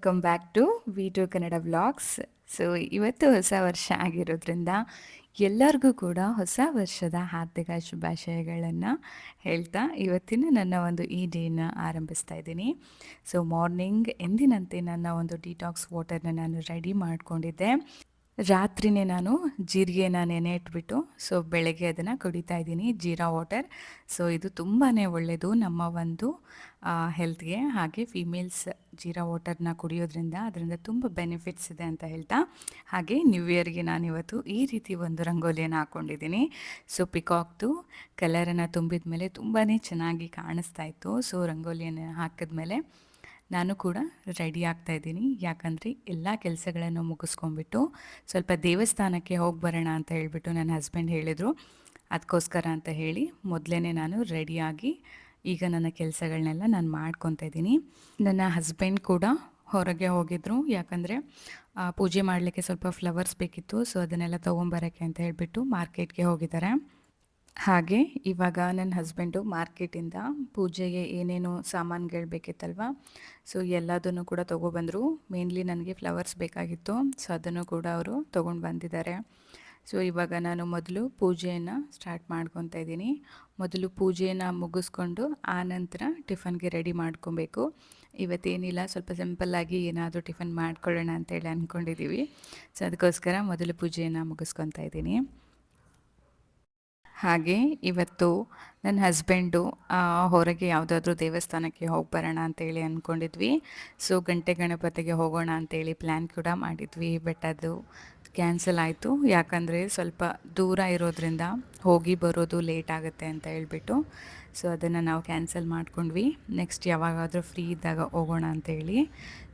Welcome back to V two Kannada vlogs so ಇವತ್ತು ಹೊಸ ವರ್ಷ ಆಗಿರೋದ್ರಿಂದ ಎಲ್ಲರಿಗೂ ಕೂಡ ಹೊಸ ವರ್ಷದ ಹಾರ್ದಿಕ ಶುಭಾಶಯಗಳನ್ನು ಹೇಳ್ತಾ ಇವತ್ತಿನ ನನ್ನ ಒಂದು ಈ ಡೇನ ಆರಂಭಿಸ್ತಾ ಇದ್ದೀನಿ. ಸೊ ಮಾರ್ನಿಂಗ್ ಎಂದಿನಂತೆ ನನ್ನ ಒಂದು ಡಿಟಾಕ್ಸ್ ವಾಟರ್ನ ನಾನು ರೆಡಿ ಮಾಡ್ಕೊಂಡಿದ್ದೆ. ರಾತ್ರಿನೇ ನಾನು ಜೀರಿಗೆನ ನೆನೆ ಇಟ್ಬಿಟ್ಟು ಸೊ ಬೆಳಗ್ಗೆ ಅದನ್ನು ಕುಡಿತಾ ಇದ್ದೀನಿ, ಜೀರಾ ವಾಟರ್. ಸೊ ಇದು ತುಂಬಾ ಒಳ್ಳೆಯದು ನಮ್ಮ ಒಂದು ಹೆಲ್ತ್ಗೆ ಹಾಗೆ ಫೀಮೇಲ್ಸ್ ಜೀರಾ ವಾಟರ್ನ ಕುಡಿಯೋದ್ರಿಂದ ಅದರಿಂದ ತುಂಬ ಬೆನಿಫಿಟ್ಸ್ ಇದೆ ಅಂತ ಹೇಳ್ತಾ. ಹಾಗೆ ನ್ಯೂ ಇಯರ್ಗೆ ನಾನಿವತ್ತು ಈ ರೀತಿ ಒಂದು ರಂಗೋಲಿಯನ್ನು ಹಾಕ್ಕೊಂಡಿದ್ದೀನಿ ಸೊ ಪಿಕಾಕ್ದು ಕಲರನ್ನು ತುಂಬಿದ ಮೇಲೆ ತುಂಬಾ ಚೆನ್ನಾಗಿ ಕಾಣಿಸ್ತಾ ಇತ್ತು. ಸೊ ರಂಗೋಲಿಯನ್ನು ಹಾಕಿದ್ಮೇಲೆ ನಾನು ಕೂಡ ರೆಡಿ ಆಗ್ತಾ ಇದ್ದೀನಿ. ಯಾಕಂದರೆ ಎಲ್ಲ ಕೆಲಸಗಳನ್ನು ಮುಗಿಸ್ಕೊಂಡ್ಬಿಟ್ಟು ಸ್ವಲ್ಪ ದೇವಸ್ಥಾನಕ್ಕೆ ಹೋಗಿ ಬರೋಣ ಅಂತ ಹೇಳಿಬಿಟ್ಟು ನನ್ನ ಹಸ್ಬೆಂಡ್ ಹೇಳಿದರು. ಅದಕ್ಕೋಸ್ಕರ ಅಂತ ಹೇಳಿ ಮೊದಲೇ ನಾನು ರೆಡಿಯಾಗಿ ಈಗ ನನ್ನ ಕೆಲಸಗಳನ್ನೆಲ್ಲ ನಾನು ಮಾಡ್ಕೊತಾ ಇದ್ದೀನಿ. ನನ್ನ ಹಸ್ಬೆಂಡ್ ಕೂಡ ಹೊರಗೆ ಹೋಗಿದ್ರು. ಯಾಕಂದರೆ ಪೂಜೆ ಮಾಡಲಿಕ್ಕೆ ಸ್ವಲ್ಪ ಫ್ಲವರ್ಸ್ ಬೇಕಿತ್ತು. ಸೊ ಅದನ್ನೆಲ್ಲ ತೊಗೊಂಬರೋಕ್ಕೆ ಅಂತ ಹೇಳಿಬಿಟ್ಟು ಮಾರ್ಕೆಟ್ಗೆ ಹೋಗಿದ್ದಾರೆ. ಹಾಗೆ ಇವಾಗ ನನ್ನ ಹಸ್ಬೆಂಡು ಮಾರ್ಕೆಟಿಂದ ಪೂಜೆಗೆ ಏನೇನು ಸಾಮಾನುಗಳು ಬೇಕಿತ್ತಲ್ವ? ಸೊ ಎಲ್ಲದನ್ನು ಕೂಡ ತೊಗೊಬಂದರು. ಮೇನ್ಲಿ ನನಗೆ ಫ್ಲವರ್ಸ್ ಬೇಕಾಗಿತ್ತು. ಸೊ ಅದನ್ನು ಕೂಡ ಅವರು ತೊಗೊಂಡು ಬಂದಿದ್ದಾರೆ. ಸೊ ಇವಾಗ ನಾನು ಮೊದಲು ಪೂಜೆಯನ್ನು ಸ್ಟಾರ್ಟ್ ಮಾಡ್ಕೊತಾ ಇದ್ದೀನಿ. ಮೊದಲು ಪೂಜೆಯನ್ನು ಮುಗಿಸ್ಕೊಂಡು ಆ ನಂತರ ಟಿಫನ್ಗೆ ರೆಡಿ ಮಾಡ್ಕೊಬೇಕು. ಇವತ್ತೇನಿಲ್ಲ, ಸ್ವಲ್ಪ ಸಿಂಪಲ್ಲಾಗಿ ಏನಾದರೂ ಟಿಫನ್ ಮಾಡ್ಕೊಳ್ಳೋಣ ಅಂತೇಳಿ ಅಂದ್ಕೊಂಡಿದ್ದೀವಿ ಸೊ ಅದಕ್ಕೋಸ್ಕರ ಮೊದಲು ಪೂಜೆಯನ್ನು ಮುಗಿಸ್ಕೊತಾ ಇದ್ದೀನಿ. ಹಾಗೆ ಇವತ್ತು ನನ್ನ ಹಸ್ಬೆಂಡು ಹೊರಗೆ ಯಾವುದಾದ್ರೂ ದೇವಸ್ಥಾನಕ್ಕೆ ಹೋಗಿ ಬರೋಣ ಅಂತೇಳಿ ಅಂದ್ಕೊಂಡಿದ್ವಿ ಸೊ ಗಂಟೆ ಗಣಪತಿಗೆ ಹೋಗೋಣ ಅಂತೇಳಿ ಪ್ಲ್ಯಾನ್ ಕೂಡ ಮಾಡಿದ್ವಿ ಬಟ್ ಅದು ಕ್ಯಾನ್ಸಲ್ ಆಯಿತು. ಯಾಕಂದರೆ ಸ್ವಲ್ಪ ದೂರ ಇರೋದ್ರಿಂದ ಹೋಗಿ ಬರೋದು ಲೇಟ್ ಆಗುತ್ತೆ ಅಂತ ಹೇಳ್ಬಿಟ್ಟು. ಸೊ ಅದನ್ನು ನಾವು ಕ್ಯಾನ್ಸಲ್ ಮಾಡ್ಕೊಂಡ್ವಿ. ನೆಕ್ಸ್ಟ್ ಯಾವಾಗಾದರೂ ಫ್ರೀ ಇದ್ದಾಗ ಹೋಗೋಣ ಅಂತೇಳಿ.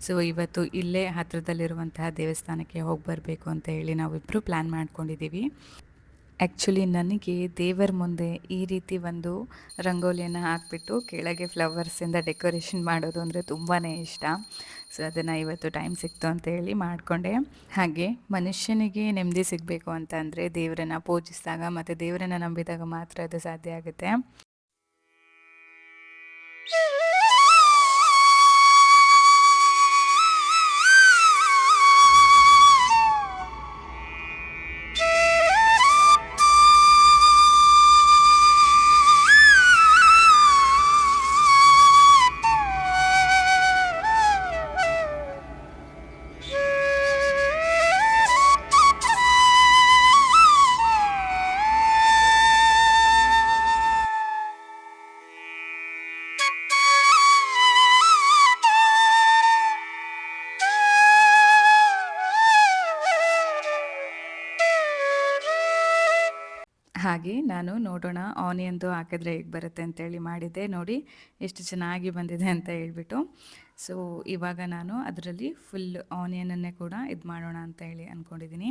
ಸೊ ಇವತ್ತು ಇಲ್ಲೇ ಹತ್ತಿರದಲ್ಲಿರುವಂತಹ ದೇವಸ್ಥಾನಕ್ಕೆ ಹೋಗಿ ಬರಬೇಕು ಅಂತ ಹೇಳಿ ನಾವಿಬ್ಬರು ಪ್ಲ್ಯಾನ್ ಮಾಡ್ಕೊಂಡಿದ್ದೀವಿ. ಆ್ಯಕ್ಚುಲಿ ನನಗೆ ದೇವರ ಮುಂದೆ ಈ ರೀತಿ ಒಂದು ರಂಗೋಲಿಯನ್ನು ಹಾಕಿಬಿಟ್ಟು ಕೆಳಗೆ ಫ್ಲವರ್ಸಿಂದ ಡೆಕೋರೇಷನ್ ಮಾಡೋದು ಅಂದರೆ ತುಂಬಾ ಇಷ್ಟ. ಸೊ ಅದನ್ನು ಇವತ್ತು ಟೈಮ್ ಸಿಕ್ತು ಅಂತ ಹೇಳಿ ಮಾಡಿಕೊಂಡೆ. ಹಾಗೆ ಮನುಷ್ಯನಿಗೆ ನೆಮ್ಮದಿ ಸಿಗಬೇಕು ಅಂತ ಅಂದರೆ ದೇವರನ್ನು ಪೂಜಿಸಿದಾಗ ಮತ್ತು ದೇವರನ್ನು ನಂಬಿದಾಗ ಮಾತ್ರ ಅದು ಸಾಧ್ಯ ಆಗುತ್ತೆ. ಹಾಗೆ ನಾನು ನೋಡೋಣ ಆನಿಯನ್ದು ಹಾಕಿದ್ರೆ ಹೇಗೆ ಬರುತ್ತೆ ಅಂತೇಳಿ ಮಾಡಿದ್ದೆ. ನೋಡಿ ಎಷ್ಟು ಚೆನ್ನಾಗಿ ಬಂದಿದೆ ಅಂತ ಹೇಳ್ಬಿಟ್ಟು. ಸೊ ಇವಾಗ ನಾನು ಅದರಲ್ಲಿ ಫುಲ್ ಆನಿಯನನ್ನೇ ಕೂಡ ಇದು ಮಾಡೋಣ ಅಂತ ಹೇಳಿ ಅಂದ್ಕೊಂಡಿದ್ದೀನಿ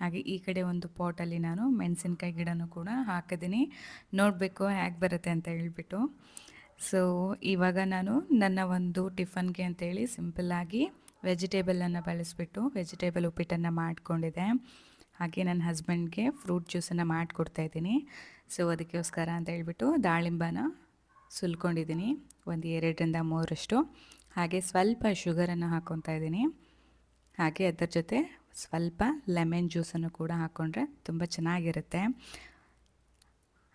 ಹಾಗೆ ಈ ಕಡೆ ಒಂದು ಪಾಟಲ್ಲಿ ನಾನು ಮೆಣಸಿನ್ಕಾಯಿ ಗಿಡನೂ ಕೂಡ ಹಾಕಿದ್ದೀನಿ ನೋಡಬೇಕು ಹೇಗೆ ಬರುತ್ತೆ ಅಂತ ಹೇಳಿಬಿಟ್ಟು. ಸೊ ಇವಾಗ ನಾನು ನನ್ನ ಒಂದು ಟಿಫನ್ಗೆ ಅಂತೇಳಿ ಸಿಂಪಲ್ಲಾಗಿ ವೆಜಿಟೇಬಲನ್ನು ಬಳಸಿಬಿಟ್ಟು ವೆಜಿಟೇಬಲ್ ಉಪ್ಪಿಟ್ಟನ್ನು ಮಾಡಿಕೊಂಡಿದ್ದೆ. ಹಾಗೆ ನನ್ನ ಹಸ್ಬೆಂಡ್ಗೆ ಫ್ರೂಟ್ ಜ್ಯೂಸನ್ನು ಮಾಡಿಕೊಡ್ತಾಯಿದ್ದೀನಿ ಸೊ, ಅದಕ್ಕೋಸ್ಕರ ಅಂತ ಹೇಳ್ಬಿಟ್ಟು ದಾಳಿಂಬನ ಸುಲ್ಕೊಂಡಿದ್ದೀನಿ. ಒಂದು ಎರಡರಿಂದ ಮೂರಷ್ಟು ಹಾಗೆ ಸ್ವಲ್ಪ ಶುಗರನ್ನು ಹಾಕ್ಕೊತಾ ಇದ್ದೀನಿ. ಹಾಗೆ ಅದರ ಜೊತೆ ಸ್ವಲ್ಪ ಲೆಮನ್ ಜ್ಯೂಸನ್ನು ಕೂಡ ಹಾಕ್ಕೊಂಡ್ರೆ ತುಂಬ ಚೆನ್ನಾಗಿರುತ್ತೆ.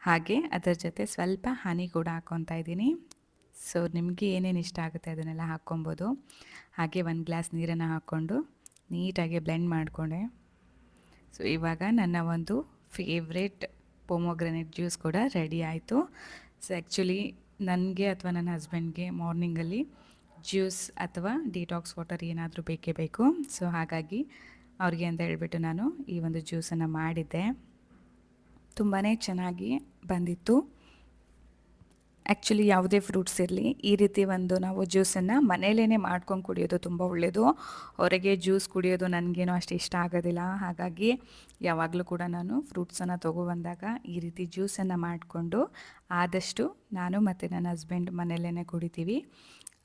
ಹಾಗೆ ಅದರ ಜೊತೆ ಸ್ವಲ್ಪ ಹನಿ ಕೂಡ ಹಾಕ್ಕೊತಾ ಇದ್ದೀನಿ. ಸೊ, ನಿಮಗೆ ಏನೇನು ಇಷ್ಟ ಆಗುತ್ತೆ ಅದನ್ನೆಲ್ಲ ಹಾಕ್ಕೊಬೋದು. ಹಾಗೆ ಒಂದು ಗ್ಲಾಸ್ ನೀರನ್ನು ಹಾಕ್ಕೊಂಡು ನೀಟಾಗಿ ಬ್ಲೆಂಡ್ ಮಾಡಿಕೊಂಡೆ. ಸೊ ಇವಾಗ ನನ್ನ ಒಂದು ಫೇವ್ರೇಟ್ ಪೊಮೊಗ್ರೆನೇಟ್ ಜ್ಯೂಸ್ ಕೂಡ ರೆಡಿ ಆಯಿತು. ಸೊ ಆ್ಯಕ್ಚುಲಿ ನನಗೆ ಅಥವಾ ನನ್ನ ಹಸ್ಬೆಂಡ್ಗೆ ಮಾರ್ನಿಂಗಲ್ಲಿ ಜ್ಯೂಸ್ ಅಥವಾ ಡಿಟಾಕ್ಸ್ ವಾಟರ್ ಏನಾದರೂ ಬೇಕೇ ಬೇಕು. ಸೊ ಹಾಗಾಗಿ ಅವ್ರಿಗೆ ಅಂತ ಹೇಳಿಬಿಟ್ಟು ನಾನು ಈ ಒಂದು ಜ್ಯೂಸನ್ನು ಮಾಡಿದ್ದೆ. ತುಂಬಾ ಚೆನ್ನಾಗಿ ಬಂದಿತ್ತು. ಆ್ಯಕ್ಚುಲಿ ಯಾವುದೇ ಫ್ರೂಟ್ಸ್ ಇರಲಿ, ಈ ರೀತಿ ಒಂದು ನಾವು ಜ್ಯೂಸನ್ನು ಮನೇಲೇ ಮಾಡ್ಕೊಂಡು ಕುಡಿಯೋದು ತುಂಬ ಒಳ್ಳೆಯದು ಹೊರಗೆ ಜ್ಯೂಸ್ ಕುಡಿಯೋದು ನನಗೇನೋ ಅಷ್ಟು ಇಷ್ಟ ಆಗೋದಿಲ್ಲ. ಹಾಗಾಗಿ ಯಾವಾಗಲೂ ಕೂಡ ನಾನು ಫ್ರೂಟ್ಸನ್ನು ತೊಗೊಬಂದಾಗ ಈ ರೀತಿ ಜ್ಯೂಸನ್ನು ಮಾಡಿಕೊಂಡು ಆದಷ್ಟು ನಾನು ಮತ್ತು ನನ್ನ ಹಸ್ಬೆಂಡ್ ಮನೆಯಲ್ಲೇ ಕುಡಿತೀವಿ.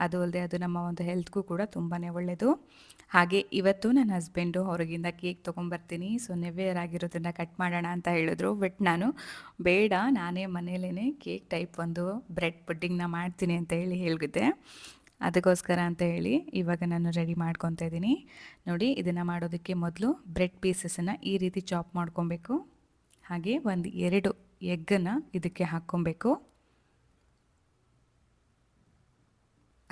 ಅದು ಅಲ್ಲದೆ ಅದು ನಮ್ಮ ಒಂದು ಹೆಲ್ತ್ಗೂ ಕೂಡ ತುಂಬಾ ಒಳ್ಳೆಯದು ಹಾಗೆ ಇವತ್ತು ನನ್ನ ಹಸ್ಬೆಂಡು ಹೊರಗಿಂದ ಕೇಕ್ ತೊಗೊಂಬರ್ತೀನಿ. ಸೊ ನೆವೇರ್ ಆಗಿರೋದನ್ನು ಕಟ್ ಮಾಡೋಣ ಅಂತ ಹೇಳಿದ್ರು. ಬಟ್ ನಾನು ಬೇಡ, ನಾನೇ ಮನೇಲೇ ಕೇಕ್ ಟೈಪ್ ಒಂದು ಬ್ರೆಡ್ ಪುಡ್ಡಿಂಗ್ನ ಮಾಡ್ತೀನಿ ಅಂತ ಹೇಳಿ ಹೇಳಿದೆ. ಅದಕ್ಕೋಸ್ಕರ ಅಂತ ಹೇಳಿ ಇವಾಗ ನಾನು ರೆಡಿ ಮಾಡ್ಕೊತಾ ಇದ್ದೀನಿ. ನೋಡಿ, ಇದನ್ನು ಮಾಡೋದಕ್ಕೆ ಮೊದಲು ಬ್ರೆಡ್ ಪೀಸಸನ್ನು ಈ ರೀತಿ ಚಾಪ್ ಮಾಡ್ಕೊಬೇಕು. ಹಾಗೆ ಒಂದು ಎರಡು ಎಗ್ಗನ್ನು ಇದಕ್ಕೆ ಹಾಕ್ಕೊಬೇಕು.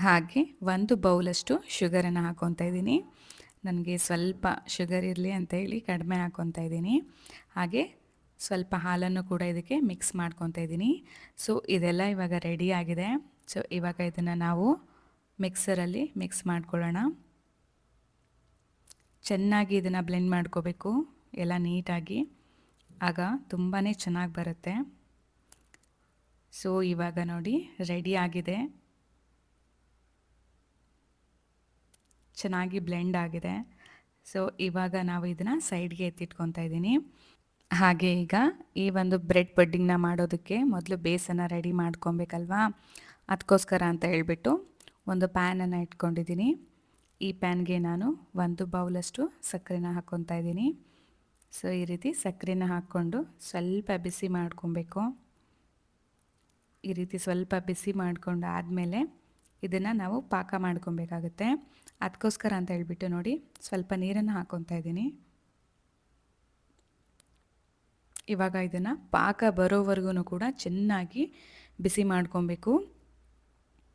ಹಾಗೆ ಒಂದು ಬೌಲಷ್ಟು ಶುಗರನ್ನು ಹಾಕ್ಕೊತಾ ಇದ್ದೀನಿ. ನನಗೆ ಸ್ವಲ್ಪ ಶುಗರ್ ಇರಲಿ ಅಂತ ಹೇಳಿ ಕಡಿಮೆ ಹಾಕ್ಕೊತಾ ಇದ್ದೀನಿ. ಹಾಗೆ ಸ್ವಲ್ಪ ಹಾಲನ್ನು ಕೂಡ ಇದಕ್ಕೆ ಮಿಕ್ಸ್ ಮಾಡ್ಕೊತಾ ಇದ್ದೀನಿ. ಸೊ ಇದೆಲ್ಲ ಇವಾಗ ರೆಡಿ ಆಗಿದೆ. ಸೊ ಇವಾಗ ಇದನ್ನು ನಾವು ಮಿಕ್ಸರಲ್ಲಿ ಮಿಕ್ಸ್ ಮಾಡ್ಕೊಳ್ಳೋಣ. ಚೆನ್ನಾಗಿ ಇದನ್ನು ಬ್ಲೆಂಡ್ ಮಾಡ್ಕೋಬೇಕು, ಎಲ್ಲ ನೀಟಾಗಿ. ಆಗ ತುಂಬಾ ಚೆನ್ನಾಗಿ ಬರುತ್ತೆ. ಸೊ ಇವಾಗ ನೋಡಿ ರೆಡಿ ಆಗಿದೆ. ಚೆನ್ನಾಗಿ ಬ್ಲೆಂಡ್ ಆಗಿದೆ. ಸೊ ಇವಾಗ ನಾವು ಇದನ್ನು ಸೈಡ್ಗೆ ಎತ್ತಿಟ್ಕೊತಾ ಇದ್ದೀನಿ. ಹಾಗೆ ಈಗ ಈ ಒಂದು ಬ್ರೆಡ್ ಬಡ್ಡಿಂಗ್ನ ಮಾಡೋದಕ್ಕೆ ಮೊದಲು ಬೇಸನ್ನು ರೆಡಿ ಮಾಡ್ಕೊಬೇಕಲ್ವಾ? ಅದಕ್ಕೋಸ್ಕರ ಅಂತ ಹೇಳಿಬಿಟ್ಟು ಒಂದು ಪ್ಯಾನನ್ನು ಇಟ್ಕೊಂಡಿದ್ದೀನಿ. ಈ ಪ್ಯಾನ್ಗೆ ನಾನು ಒಂದು ಬೌಲಷ್ಟು ಸಕ್ಕರೆನ ಹಾಕ್ಕೊತಾ ಇದ್ದೀನಿ. ಸೊ ಈ ರೀತಿ ಸಕ್ಕರೆನ ಹಾಕ್ಕೊಂಡು ಸ್ವಲ್ಪ ಬಿಸಿ ಮಾಡ್ಕೊಬೇಕು. ಈ ರೀತಿ ಸ್ವಲ್ಪ ಬಿಸಿ ಮಾಡಿಕೊಂಡು ಆದಮೇಲೆ ಇದನ್ನು ನಾವು ಪಾಕ ಮಾಡ್ಕೊಬೇಕಾಗುತ್ತೆ. ಅದಕ್ಕೋಸ್ಕರ ಅಂತ ಹೇಳ್ಬಿಟ್ಟು ನೋಡಿ ಸ್ವಲ್ಪ ನೀರನ್ನು ಹಾಕ್ಕೊತಾ ಇದ್ದೀನಿ. ಇವಾಗ ಇದನ್ನು ಪಾಕ ಬರೋವರೆಗೂ ಕೂಡ ಚೆನ್ನಾಗಿ ಬಿಸಿ ಮಾಡ್ಕೊಬೇಕು.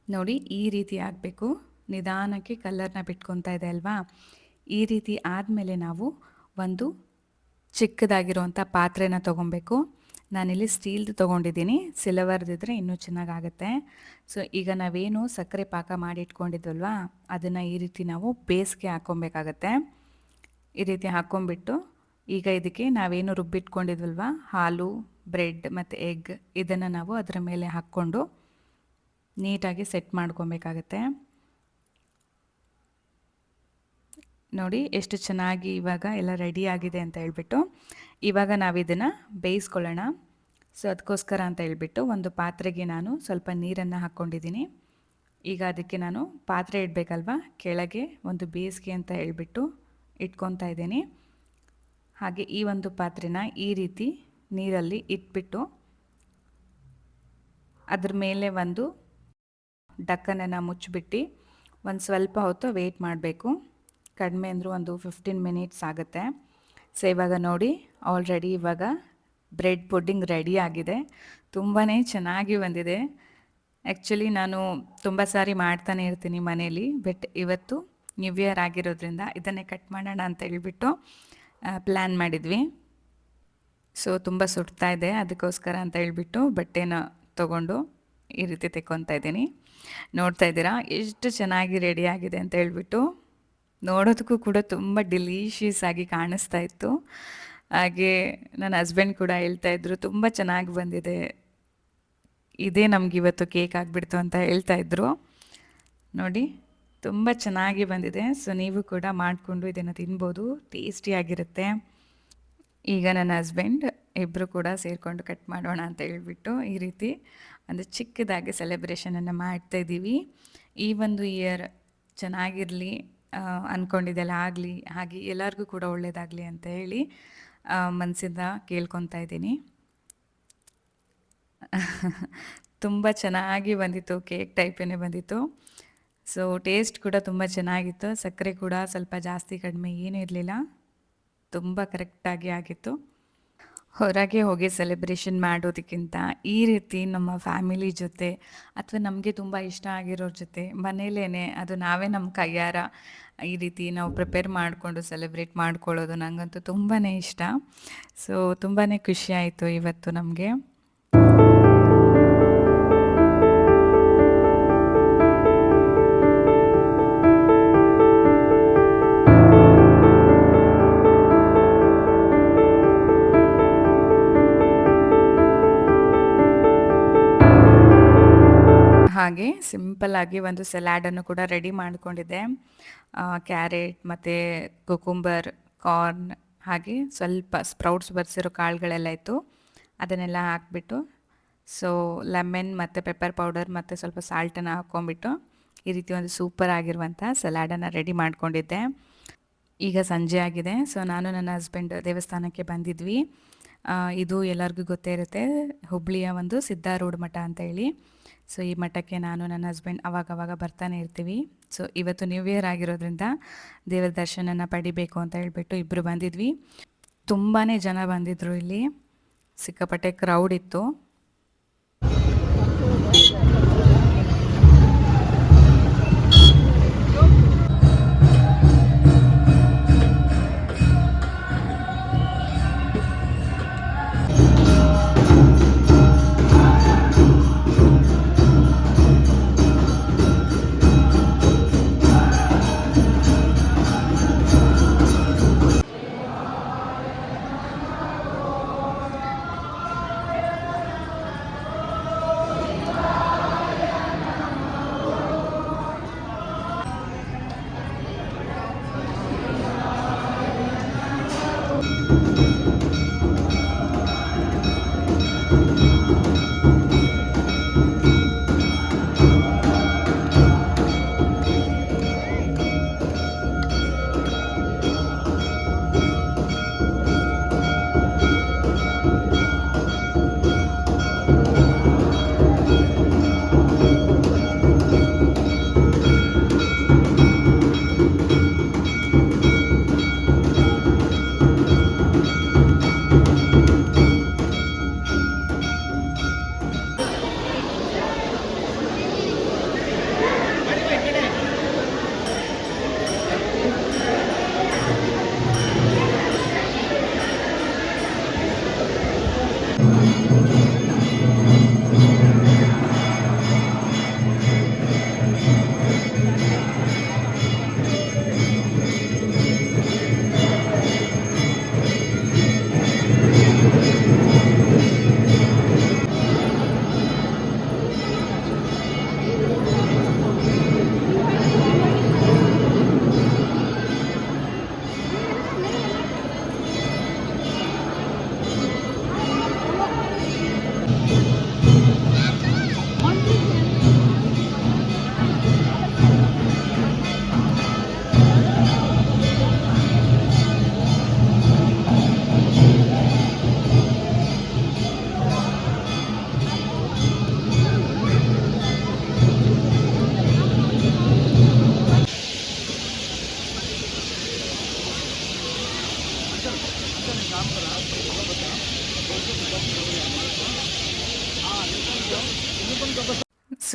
ನೋಡಿ ಈ ರೀತಿ ಆಗಬೇಕು. ನಿಧಾನಕ್ಕೆ ಕಲ್ಲರ್ನ ಬಿಟ್ಕೊತಾ ಇದೆ ಅಲ್ವಾ? ಈ ರೀತಿ ಆದಮೇಲೆ ನಾವು ಒಂದು ಚಿಕ್ಕದಾಗಿರುವಂಥ ಪಾತ್ರೆನ ತೊಗೊಬೇಕು. ನಾನಿಲ್ಲಿ ಸ್ಟೀಲ್ದು ತೊಗೊಂಡಿದ್ದೀನಿ. ಸಿಲ್ವರ್ದಿದ್ರೆ ಇನ್ನೂ ಚೆನ್ನಾಗಾಗತ್ತೆ. ಸೊ ಈಗ ನಾವೇನು ಸಕ್ಕರೆ ಪಾಕ ಮಾಡಿ ಇಟ್ಕೊಂಡಿದ್ವಲ್ವಾ ಅದನ್ನು ಈ ರೀತಿ ನಾವು ಬೇಸ್ಗೆ ಹಾಕ್ಕೊಬೇಕಾಗತ್ತೆ. ಈ ರೀತಿ ಹಾಕ್ಕೊಂಬಿಟ್ಟು ಈಗ ಇದಕ್ಕೆ ನಾವೇನು ರುಬ್ಬಿಟ್ಕೊಂಡಿದ್ವಲ್ವ? ಹಾಲು, ಬ್ರೆಡ್ ಮತ್ತು ಎಗ್ ಇದನ್ನು ನಾವು ಅದರ ಮೇಲೆ ಹಾಕ್ಕೊಂಡು ನೀಟಾಗಿ ಸೆಟ್ ಮಾಡ್ಕೊಬೇಕಾಗತ್ತೆ. ನೋಡಿ, ಎಷ್ಟು ಚೆನ್ನಾಗಿ ಇವಾಗ ಎಲ್ಲ ರೆಡಿ ಆಗಿದೆ ಅಂತ ಹೇಳ್ಬಿಟ್ಟು ಇವಾಗ ನಾವು ಇದನ್ನು ಬೇಯಿಸ್ಕೊಳ್ಳೋಣ. ಸೊ ಅದಕ್ಕೋಸ್ಕರ ಅಂತ ಹೇಳ್ಬಿಟ್ಟು ಒಂದು ಪಾತ್ರೆಗೆ ನಾನು ಸ್ವಲ್ಪ ನೀರನ್ನು ಹಾಕ್ಕೊಂಡಿದ್ದೀನಿ. ಈಗ ಅದಕ್ಕೆ ನಾನು ಪಾತ್ರೆ ಇಡಬೇಕಲ್ವ? ಕೆಳಗೆ ಒಂದು ಬೇಸಿಗೆ ಅಂತ ಹೇಳಿಬಿಟ್ಟು ಇಟ್ಕೊತಾ ಇದ್ದೀನಿ. ಹಾಗೆ ಈ ಒಂದು ಪಾತ್ರೆನ ಈ ರೀತಿ ನೀರಲ್ಲಿ ಇಟ್ಬಿಟ್ಟು ಅದ್ರ ಮೇಲೆ ಒಂದು ಡಕ್ಕನನ್ನು ಮುಚ್ಚಿಬಿಟ್ಟು ಒಂದು ಸ್ವಲ್ಪ ಹೊತ್ತು ವೆಯ್ಟ್ ಮಾಡಬೇಕು. ಕಡಿಮೆ ಅಂದರೂ ಒಂದು ಫಿಫ್ಟೀನ್ ಮಿನಿಟ್ಸ್ ಆಗುತ್ತೆ. ಸೊ ಇವಾಗ ನೋಡಿ ಆಲ್ರೆಡಿ ಇವಾಗ ಬ್ರೆಡ್ ಪುಡ್ಡಿಂಗ್ ರೆಡಿ ಆಗಿದೆ. ತುಂಬಾ ಚೆನ್ನಾಗಿ ಬಂದಿದೆ. ಆ್ಯಕ್ಚುಲಿ ನಾನು ತುಂಬ ಸಾರಿ ಮಾಡ್ತಾನೆ ಇರ್ತೀನಿ ಮನೇಲಿ ಬಟ್ ಇವತ್ತು ನ್ಯೂ ಇಯರ್ ಆಗಿರೋದ್ರಿಂದ ಇದನ್ನೇ ಕಟ್ ಮಾಡೋಣ ಅಂತ ಹೇಳ್ಬಿಟ್ಟು ಪ್ಲ್ಯಾನ್ ಮಾಡಿದ್ವಿ. ಸೊ ತುಂಬ ಸುಡ್ತಾ ಇದೆ, ಅದಕ್ಕೋಸ್ಕರ ಅಂತ ಹೇಳ್ಬಿಟ್ಟು ಬಟ್ಟೆನ ತೊಗೊಂಡು ಈ ರೀತಿ ತೆಕ್ಕೊತಾ ಇದ್ದೀನಿ. ನೋಡ್ತಾ ಇದ್ದೀರಾ? ಎಷ್ಟು ಚೆನ್ನಾಗಿ ರೆಡಿ ಆಗಿದೆ ಅಂತ ಹೇಳ್ಬಿಟ್ಟು. ನೋಡೋದಕ್ಕೂ ಕೂಡ ತುಂಬ ಡಿಲೀಷಿಯಸ್ ಆಗಿ ಕಾಣಿಸ್ತಾ ಇತ್ತು. ಹಾಗೆ ನನ್ನ ಹಸ್ಬೆಂಡ್ ಕೂಡ ಹೇಳ್ತಾ ಇದ್ರು, ತುಂಬ ಚೆನ್ನಾಗಿ ಬಂದಿದೆ. ಇದೇ ನಮ್ಗೆ ಇವತ್ತು ಕೇಕ್ ಆಗಿಬಿಡ್ತು ಅಂತ ಹೇಳ್ತಾ ಇದ್ರು. ನೋಡಿ, ತುಂಬ ಚೆನ್ನಾಗಿ ಬಂದಿದೆ. ಸೊ ನೀವು ಕೂಡ ಮಾಡಿಕೊಂಡು ಇದನ್ನು ತಿನ್ಬೋದು. ಟೇಸ್ಟಿಯಾಗಿರುತ್ತೆ ಈಗ ನನ್ನ ಹಸ್ಬೆಂಡ್ ಇಬ್ಬರು ಕೂಡ ಸೇರಿಕೊಂಡು ಕಟ್ ಮಾಡೋಣ ಅಂತ ಹೇಳ್ಬಿಟ್ಟು ಈ ರೀತಿ ಒಂದು ಚಿಕ್ಕದಾಗಿ ಸೆಲೆಬ್ರೇಷನನ್ನು ಮಾಡ್ತಾ ಇದ್ದೀವಿ ಈ ಒಂದು ಇಯರ್ ಚೆನ್ನಾಗಿರಲಿ. ಅಂದ್ಕೊಂಡಿದ್ದೆಲ್ಲ ಆಗಲಿ, ಹಾಗೆ ಎಲ್ಲರಿಗೂ ಕೂಡ ಒಳ್ಳೆಯದಾಗಲಿ ಅಂತ ಹೇಳಿ ಮನಸ್ಸಿಂದ ಕೇಳ್ಕೊತಾ ಇದ್ದೀನಿ. ತುಂಬ ಚೆನ್ನಾಗಿ ಬಂದಿತ್ತು, ಕೇಕ್ ಟೈಪೇ ಬಂದಿತ್ತು. ಸೊ ಟೇಸ್ಟ್ ಕೂಡ ತುಂಬ ಚೆನ್ನಾಗಿತ್ತು, ಸಕ್ಕರೆ ಕೂಡ ಸ್ವಲ್ಪ ಜಾಸ್ತಿ ಕಡಿಮೆ ಏನೂ ಇರಲಿಲ್ಲ ತುಂಬ ಕರೆಕ್ಟಾಗಿ ಆಗಿತ್ತು. ಹೊರಗೆ ಹೋಗಿ ಸೆಲೆಬ್ರೇಷನ್ ಮಾಡೋದಕ್ಕಿಂತ ಈ ರೀತಿ ನಮ್ಮ ಫ್ಯಾಮಿಲಿ ಜೊತೆ ಅಥವಾ ನಮಗೆ ತುಂಬ ಇಷ್ಟ ಆಗಿರೋರ ಜೊತೆ ಮನೇಲೇ ಅದು ನಾವೇ ನಮ್ಮ ಕೈಯಾರ ಈ ರೀತಿ ನಾವು ಪ್ರಿಪೇರ್ ಮಾಡಿಕೊಂಡು ಸೆಲೆಬ್ರೇಟ್ ಮಾಡ್ಕೊಳ್ಳೋದು ನನಗಂತೂ ತುಂಬಾ ಇಷ್ಟ. ಸೊ ತುಂಬಾ ಖುಷಿ ಆಯಿತು ಇವತ್ತು ನಮಗೆ. ಹಾಗೆ ಸಿಂಪಲ್ಲಾಗಿ ಒಂದು ಸಲಾಡನ್ನು ಕೂಡ ರೆಡಿ ಮಾಡಿಕೊಂಡಿದ್ದೆ. ಕ್ಯಾರೆಟ್ ಮತ್ತು ಕುಕುಂಬರ್ ಕಾರ್ನ್ ಹಾಗೆ ಸ್ವಲ್ಪ ಸ್ಪ್ರೌಟ್ಸ್ ಬರ್ಸಿರೋ ಕಾಳುಗಳೆಲ್ಲ ಇತ್ತು. ಅದನ್ನೆಲ್ಲ ಹಾಕಿಬಿಟ್ಟು ಸೊ ಲೆಮನ್ ಮತ್ತು ಪೆಪ್ಪರ್ ಪೌಡರ್ ಮತ್ತು ಸ್ವಲ್ಪ ಸಾಲ್ಟನ್ನು ಹಾಕ್ಕೊಂಬಿಟ್ಟು ಈ ರೀತಿ ಒಂದು ಸೂಪರ್ ಆಗಿರುವಂಥ ಸಲಾಡನ್ನು ರೆಡಿ ಮಾಡಿಕೊಂಡಿದ್ದೆ. ಈಗ ಸಂಜೆ ಆಗಿದೆ ಸೊ ನಾನು ನನ್ನ ಹಸ್ಬೆಂಡ್ ದೇವಸ್ಥಾನಕ್ಕೆ ಬಂದಿದ್ವಿ. ಇದು ಎಲ್ಲರಿಗೂ ಗೊತ್ತೇ ಇರುತ್ತೆ. ಹುಬ್ಳಿಯ ಒಂದು ಸಿದ್ಧಾರೂಢ ಮಠ ಅಂತ ಹೇಳಿ. ಸೊ ಈ ಮಠಕ್ಕೆ ನಾನು ನನ್ನ ಹಸ್ಬೆಂಡ್ ಅವಾಗವಾಗ ಬರ್ತಾನೆ ಇರ್ತೀವಿ. ಸೊ ಇವತ್ತು ನ್ಯೂ ಇಯರ್ ಆಗಿರೋದ್ರಿಂದ ದೇವರ ದರ್ಶನನ ಪಡಿಬೇಕು ಅಂತ ಹೇಳಿಬಿಟ್ಟು ಇಬ್ಬರು ಬಂದಿದ್ವಿ. ತುಂಬಾ ಜನ ಬಂದಿದ್ದರು ಇಲ್ಲಿ. ಸಿಕ್ಕಾಪಟ್ಟೆ ಕ್ರೌಡ್ ಇತ್ತು.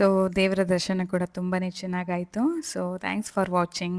ಸೊ ದೇವರ ದರ್ಶನ ಕೂಡ ತುಂಬಾ ಚೆನ್ನಾಗಾಯಿತು. So thanks for watching